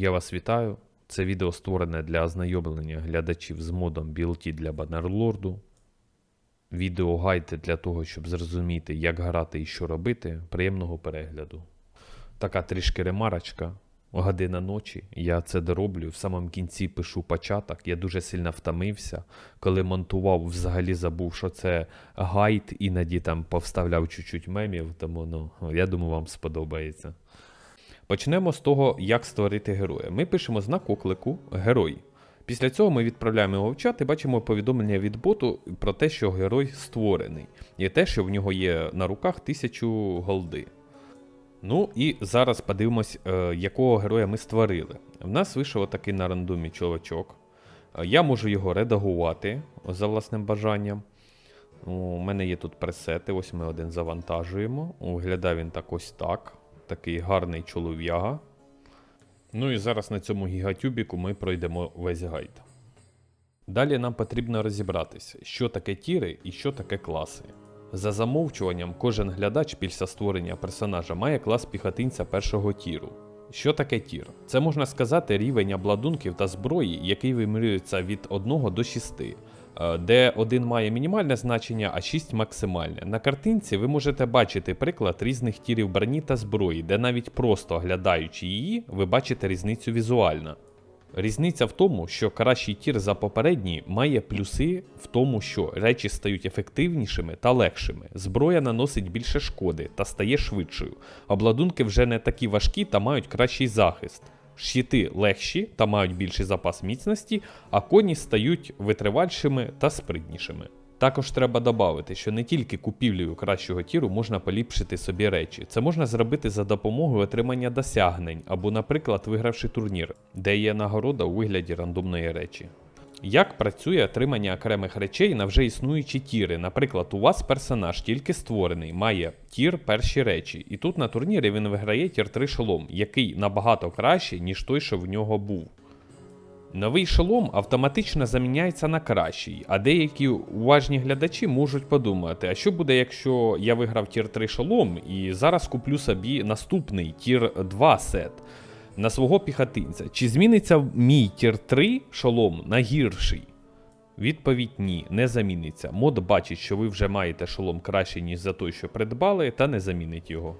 Я вас вітаю. Це відео створене для ознайомлення глядачів з модом BLT для Баннерлорду. Відео гайд для того, щоб зрозуміти, як грати і що робити. Приємного перегляду. Така трішки ремарочка. Година ночі. Я це дороблю. В самому кінці пишу початок. Я дуже сильно втомився. Коли монтував, взагалі забув, що це гайд, іноді там повставляв чуть-чуть мемів, тому ну, я думаю, вам сподобається. Почнемо з того, як створити героя. Ми пишемо знак оклику Герой. Після цього ми відправляємо його в чат і бачимо повідомлення від боту про те, що герой створений, і те, що в нього є на руках 1000 голди. Ну і зараз подивимось, е, якого героя ми створили. В нас вийшов такий на рандомі чувачок. Е, Я можу його редагувати за власним бажанням. У мене є тут пресети, ось ми один завантажуємо. Виглядає він так ось так. Такий гарний чолов'яга. Ну і зараз на цьому гігатюбіку ми пройдемо весь гайд. Далі нам потрібно розібратися, що таке тіри і що таке класи. За замовчуванням, кожен глядач після створення персонажа має клас піхотинця першого тіру. Що таке тір? Це можна сказати рівень обладунків та зброї, який вимірюється від 1 до 6, е, де 1 має мінімальне значення, а 6 максимальне. На картинці ви можете бачити приклад різних тірів броні та зброї, де навіть просто оглядаючи її, ви бачите різницю візуально. Різниця в тому, що кращий тір за попередній має плюси в тому, що речі стають ефективнішими та легшими, зброя наносить більше шкоди та стає швидшою. Обладунки вже не такі важкі та мають кращий захист. Щити легші та мають більший запас міцності, а коні стають витривальшими та спритнішими. Також треба додати, що не тільки купівлею кращого тіру можна поліпшити собі речі. Це можна зробити за допомогою отримання досягнень або, наприклад, вигравши турнір, де є нагорода у вигляді рандомної речі. Як працює отримання окремих речей на вже існуючі тіри? Наприклад, у вас персонаж тільки створений, має тір перші речі, і тут на турнірі він виграє тір 3 шолом, який набагато кращий, ніж той, що в нього був. Новий шолом автоматично заміняється на кращий, а деякі уважні глядачі можуть подумати: а що буде, якщо я виграв тір 3 шолом і зараз куплю собі наступний тір 2 сет на свого піхотинця? Чи зміниться мій тір 3 шолом на гірший? Відповідь ні, не заміниться. Мод бачить, що ви вже маєте шолом краще, ніж за той, що придбали, та не замінить його.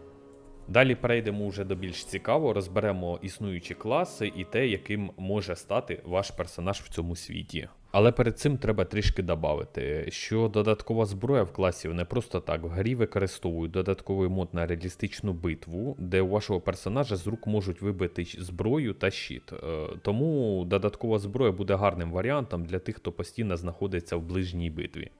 Далі перейдемо вже до більш цікаво, розберемо існуючі класи і те, яким може стати ваш персонаж в цьому світі. Але перед цим треба трішки додати, що додаткова зброя в класі не просто так. В грі використовують додатковий мод на реалістичну битву, де у вашого персонажа з рук можуть вибити зброю та щит. Е, Тому додаткова зброя буде гарним варіантом для тих, хто постійно знаходиться в ближній битві.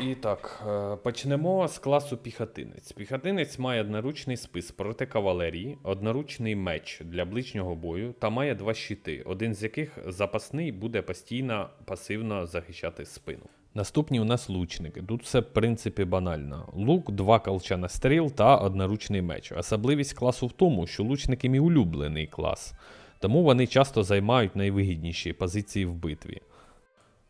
І так, е, почнемо з класу піхотинець. Піхотинець має одноручний спис проти кавалерії, одноручний меч для ближнього бою та має два щити, один з яких запасний буде постійно пасивно захищати спину. Наступні у нас лучники. Тут все в принципі банально. Лук, два колчана стріл та одноручний меч. Особливість класу в тому, що лучники мій улюблений клас, тому вони часто займають найвигідніші позиції в битві.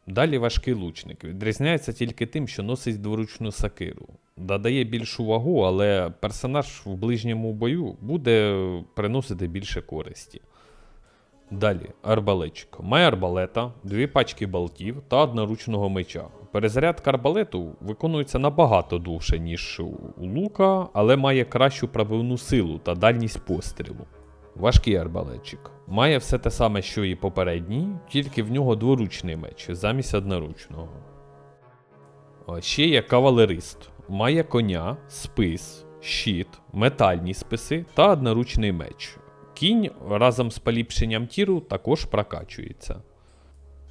Далі важкий лучник. Відрізняється тільки тим, що носить дворучну сакиру. Додає більшу вагу, але персонаж в ближньому бою буде приносити більше користі. Далі арбалетчик. Має арбалета, дві пачки болтів та одноручного меча. Перезарядка арбалету виконується набагато довше, ніж у лука, але має кращу пробивну силу та дальність пострілу. Важкий арбалетчик. Має все те саме, що і попередній, тільки в нього дворучний меч замість одноручного. Ще є кавалерист. Має коня, спис, щит, метальні списи та одноручний меч. Кінь разом з поліпшенням тіру також прокачується.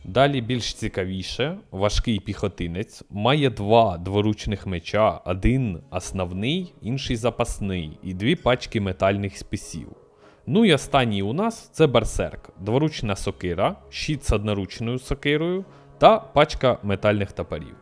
Далі більш цікавіше, важкий піхотинець має два дворучних меча, один основний, інший запасний, і дві пачки метальних списів. Ну і останній у нас це берсерк, дворучна сокира, щит з одноручною сокирою та пачка метальних топорів.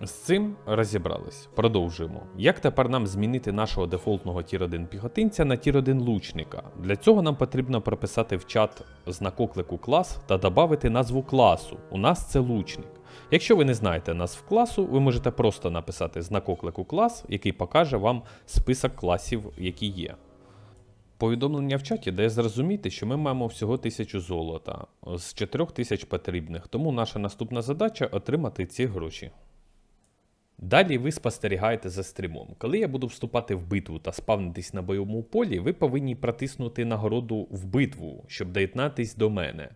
З цим розібрались. Продовжуємо. Як тепер нам змінити нашого дефолтного тір 1 піхотинця на тір 1 лучника? Для цього нам потрібно прописати в чат знак оклику клас та додати назву класу. У нас це лучник. Якщо ви не знаєте назв класу, ви можете просто написати знак оклику клас, який покаже вам список класів, які є. Повідомлення в чаті дає зрозуміти, що ми маємо всього тисячу золота з 4 тисяч потрібних, тому наша наступна задача отримати ці гроші. Далі ви спостерігаєте за стрімом. Коли я буду вступати в битву та спавнитись на бойовому полі, ви повинні протиснути нагороду в битву, щоб доєднатись до мене.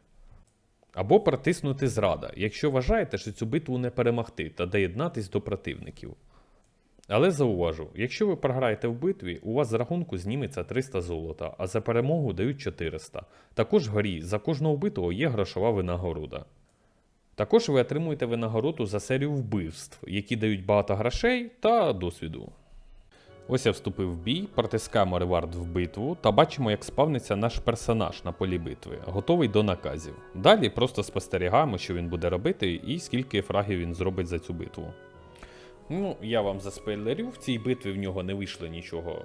Або протиснути зрада, якщо вважаєте, що цю битву не перемогти та доєднатись до противників. Але зауважу, якщо ви програєте в битві, у вас з рахунку зніметься 300 золота, а за перемогу дають 400. Також вгорі за кожного вбитого є грошова винагорода. Також ви отримуєте винагороду за серію вбивств, які дають багато грошей та досвіду. Ось я вступив в бій, протискаємо ревард в битву та бачимо, як спавниться наш персонаж на полі битви, готовий до наказів. Далі просто спостерігаємо, що він буде робити і скільки фрагів він зробить за цю битву. Ну, я вам заспойлерю, в цій битві в нього не вийшло нічого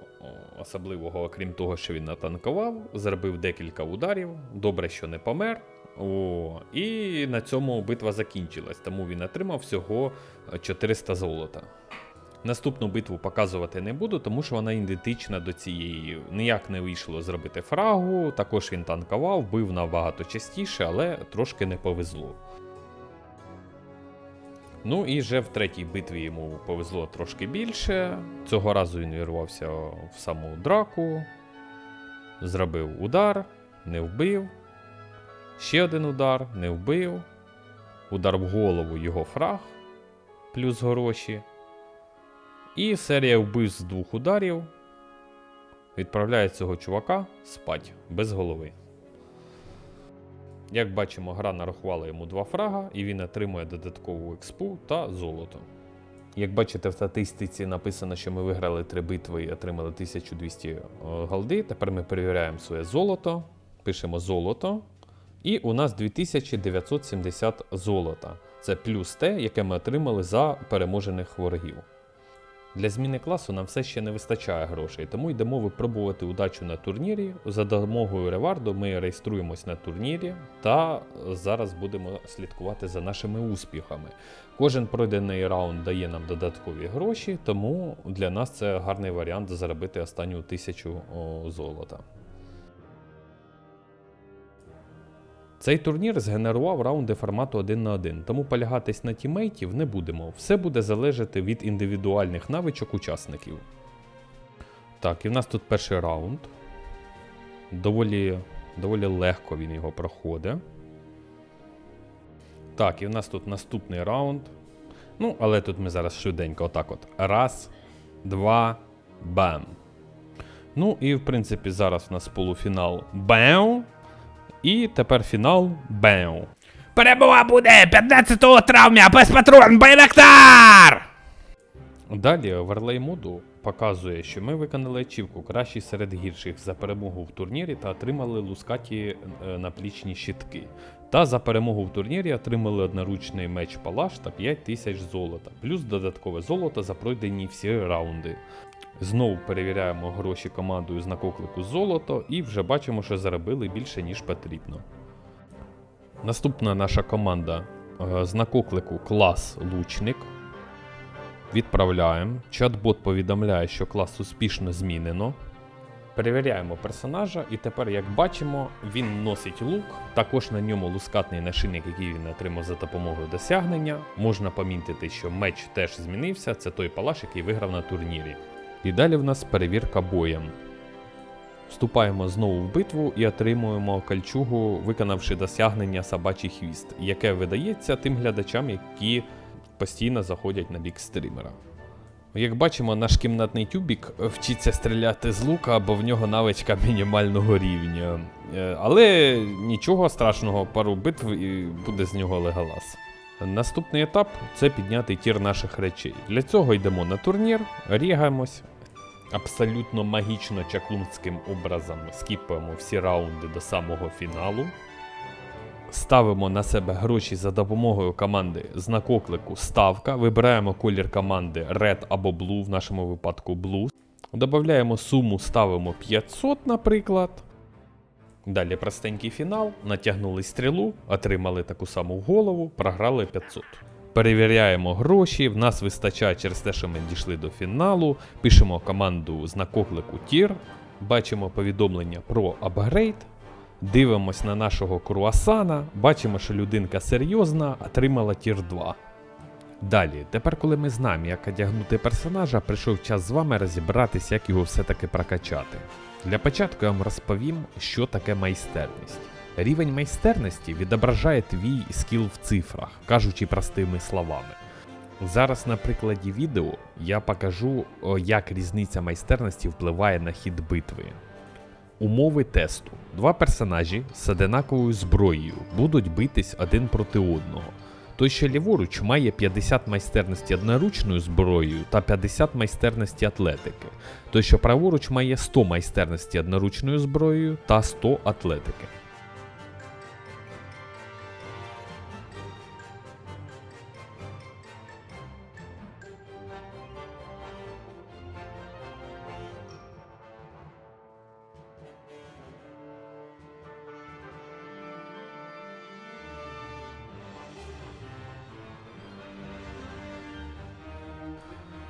особливого, окрім того, що він натанкував, зробив декілька ударів, добре, що не помер. О, і на цьому битва закінчилась, тому він отримав всього е, 400 золота. Наступну битву показувати не буду, тому що вона ідентична до цієї. Ніяк не вийшло зробити фрагу, також він танкував, бив набагато частіше, але трошки не повезло. Ну і вже в третій битві йому повезло трошки більше. Цього разу він вірвався в саму драку, зробив удар, не вбив. Ще один удар, не вбив. Удар в голову його фраг, плюс гроші. І серія вбивств з двох ударів відправляє цього чувака спать без голови. Як бачимо, гра нарахувала йому два фрага, і він отримує додаткову експу та золото. Як бачите, в статистиці написано, що ми виграли три битви і отримали 1200 е, голди. Тепер ми перевіряємо своє золото, пишемо золото. І у нас 2970 золота. Це плюс те, яке ми отримали за переможених ворогів. Для зміни класу нам все ще не вистачає грошей, тому йдемо випробувати удачу на турнірі. За допомогою реварду ми реєструємось на турнірі та зараз будемо слідкувати за нашими успіхами. Кожен пройдений раунд дає нам додаткові гроші, тому для нас це гарний варіант заробити останню тисячу золота. Цей турнір згенерував раунди формату 1 на 1, тому полягатись на тімейтів не будемо. Все буде залежати від індивідуальних навичок учасників. Так, і в нас тут перший раунд. Доволі, доволі легко він його проходить. Так, і в нас тут наступний раунд. Ну, але тут ми зараз швиденько отак от. Раз, два, бам. Ну і в принципі зараз у нас полуфінал бем. І тепер фінал бем. Перемога буде 15 травня без патрон Байрактар! Далі оверлей моду показує, що ми виконали ачівку кращий серед гірших за перемогу в турнірі та отримали лускаті е, наплічні щитки. Та за перемогу в турнірі отримали одноручний меч Палаш та 5 тисяч золота, плюс додаткове золото за пройдені всі раунди. Знову перевіряємо гроші командою з накоклику золото і вже бачимо, що заробили більше, ніж потрібно. Наступна наша команда е, з накоклику клас лучник. Відправляємо. Чат-бот повідомляє, що клас успішно змінено. Перевіряємо персонажа, і тепер, як бачимо, він носить лук. Також на ньому лускатний нашийник, який він отримав за допомогою досягнення. Можна помітити, що меч теж змінився. Це той палаш, який виграв на турнірі. І далі в нас перевірка боєм. Вступаємо знову в битву і отримуємо кальчугу, виконавши досягнення собачий хвіст, яке видається тим глядачам, які постійно заходять на бік стрімера. Як бачимо, наш кімнатний тюбік вчиться стріляти з лука, бо в нього навичка мінімального рівня. Е, Але нічого страшного, пару битв і буде з нього леголас. Наступний етап це підняти тір наших речей. Для цього йдемо на турнір, рігаємось. Абсолютно магічно чаклунським образом скіпаємо всі раунди до самого фіналу. Ставимо на себе гроші за допомогою команди знак оклику Ставка. Вибираємо колір команди Red або Blue, в нашому випадку Blue. Додаємо суму, ставимо 500, наприклад. Далі простенький фінал. Натягнули стрілу, отримали таку саму голову, програли 500. Перевіряємо гроші, в нас вистачає через те, що ми дійшли до фіналу. Пишемо команду знак оклику Тір. бачимо повідомлення про апгрейд, дивимось на нашого круасана, бачимо, що людинка серйозна, отримала тір 2. Далі, тепер, коли ми знаємо, як одягнути персонажа, прийшов час з вами розібратися, як його все-таки прокачати. Для початку я вам розповім, що таке майстерність. Рівень майстерності відображає твій скіл в цифрах, кажучи простими словами. Зараз на прикладі відео я покажу, як різниця майстерності впливає на хід битви. Умови тесту. Два персонажі з одинаковою зброєю будуть битись один проти одного. Той, що ліворуч, має 50 майстерності одноручною зброєю та 50 майстерності атлетики. Той, що праворуч, має 100 майстерності одноручною зброєю та 100 атлетики.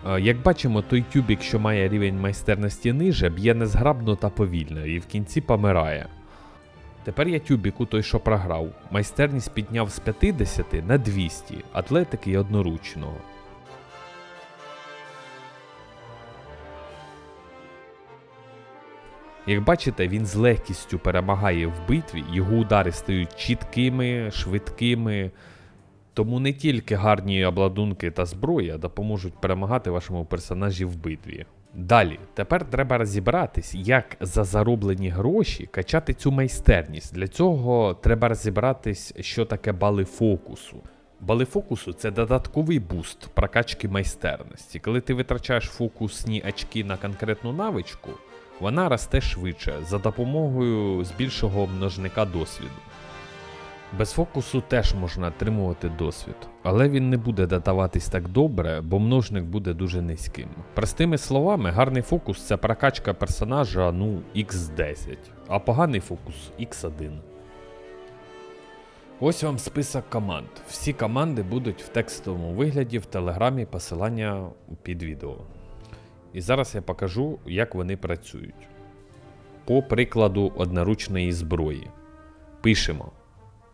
Як бачимо, той тюбік, що має рівень майстерності ниже, б'є незграбно та повільно і в кінці помирає. Тепер я тюбіку той, що програв. Майстерність підняв з 50 на 200, атлетики і одноручного. Як бачите, він з легкістю перемагає в битві, його удари стають чіткими, швидкими. Тому не тільки гарні обладунки та зброя допоможуть перемагати вашому персонажі в битві. Далі, тепер треба розібратись, як за зароблені гроші качати цю майстерність. Для цього треба розібратись, що таке бали фокусу. Бали фокусу це додатковий буст прокачки майстерності. Коли ти витрачаєш фокусні очки на конкретну навичку, вона росте швидше за допомогою збільшого множника досвіду. Без фокусу теж можна отримувати досвід, але він не буде додаватись так добре, бо множник буде дуже низьким. Простими словами, гарний фокус це прокачка персонажа ну x10, а поганий фокус x1. Ось вам список команд. Всі команди будуть в текстовому вигляді в телеграмі посилання під відео. І зараз я покажу, як вони працюють. По прикладу одноручної зброї. Пишемо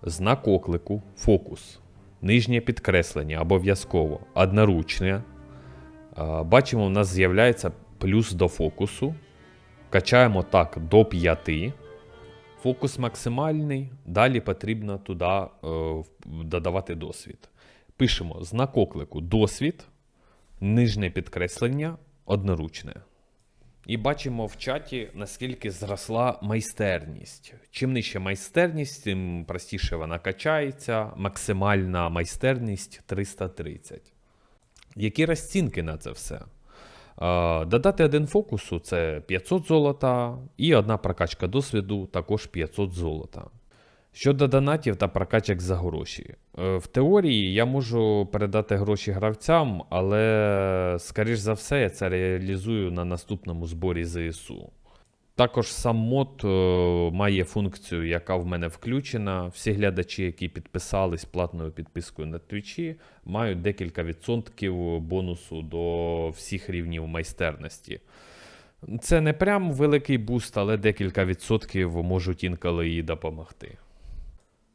знак оклику, фокус, нижнє підкреслення обов'язково, одноручне. Бачимо, у нас з'являється плюс до фокусу. Качаємо так до 5. Фокус максимальний. Далі потрібно туди е, додавати досвід. Пишемо знак оклику досвід, нижнє підкреслення, одноручне. І бачимо в чаті, наскільки зросла майстерність. Чим нижча майстерність, тим простіше вона качається. Максимальна майстерність 330. Які розцінки на це все? Додати один фокусу це 500 золота, і одна прокачка досвіду також 500 золота. Щодо донатів та прокачок за гроші. Е, В теорії я можу передати гроші гравцям, але, скоріш за все, я це реалізую на наступному зборі ЗСУ. Також сам мод е, має функцію, яка в мене включена. Всі глядачі, які підписались платною підпискою на Твічі, мають декілька відсотків бонусу до всіх рівнів майстерності. Це не прям великий буст, але декілька відсотків можуть інколи і допомогти.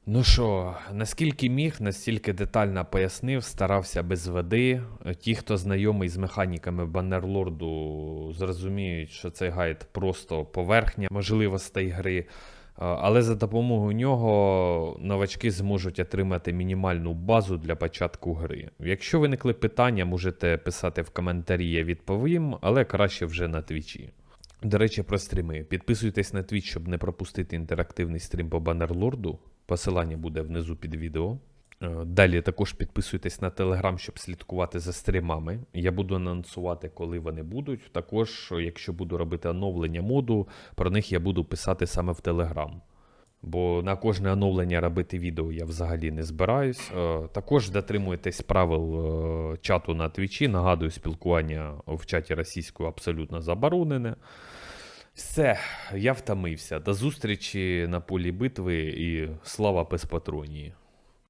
Ну що, наскільки міг, настільки детально пояснив, старався без води. Ті, хто знайомий з механіками Баннерлорду, зрозуміють, що цей гайд просто поверхня можливостей гри. Але за допомогою нього новачки зможуть отримати мінімальну базу для початку гри. Якщо виникли питання, можете писати в коментарі, я відповім, але краще вже на твічі. До речі, про стріми. Підписуйтесь на Twitch, щоб не пропустити інтерактивний стрім по Баннерлорду. Посилання буде внизу під відео. Е, Далі також підписуйтесь на Telegram, щоб слідкувати за стрімами. Я буду анонсувати, коли вони будуть. Також, якщо буду робити оновлення моду, про них я буду писати саме в Telegram. Бо на кожне оновлення робити відео я взагалі не збираюсь. Е, Також дотримуйтесь правил е, чату на твічі. Нагадую, спілкування в чаті російською абсолютно заборонене. Все, я втомився. До зустрічі на полі битви і слава Песпатронії.